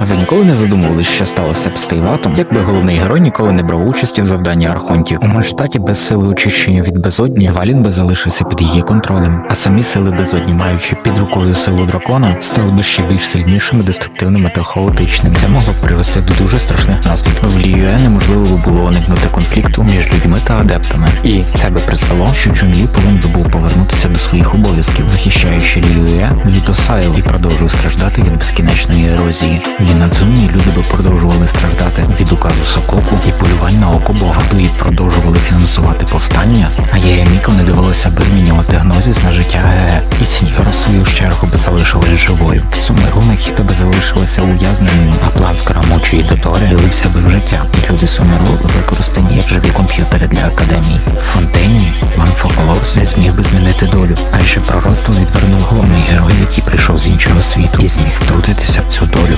Ви ніколи не задумувалися, що сталося б з Тейватом, якби головний герой ніколи не брав участі в завданні Архонтів. У Манштаті без сили очищення від безодні Валін би залишився під її контролем, а самі сили безодні, маючи під рукою силу дракона, стали би ще більш сильнішими, деструктивними та хаотичними. Це могло б привести до дуже страшних наслідків. В Ліюе неможливо би було уникнути конфлікту між людьми та адептами. І це би призвело, що Чун Лі повинен би був повернутися до своїх обов'язків, захищаючи Ліюе від Осайл і продовжує страждати безкінечної ерозії. В Інадзуні люди би продовжували страждати від указу Сококу і полювань на око Бога, і продовжували фінансувати повстання, а Яяміко не дивилося би змінювати гнозіс на життя ГЕ. І Сіньора в свою чергу би залишилась живою. В Сумеру Мехіто би залишилася ув'язненою, а план Скарамучі і Доторе вилився би в життя. Люди Сумеру використані як живі комп'ютери для академії. Фонтейні план не зміг би змінити долю, а ще пророцтво відвернув головний герой, прийшов з іншого світу і зміг втрутитися в цю долю.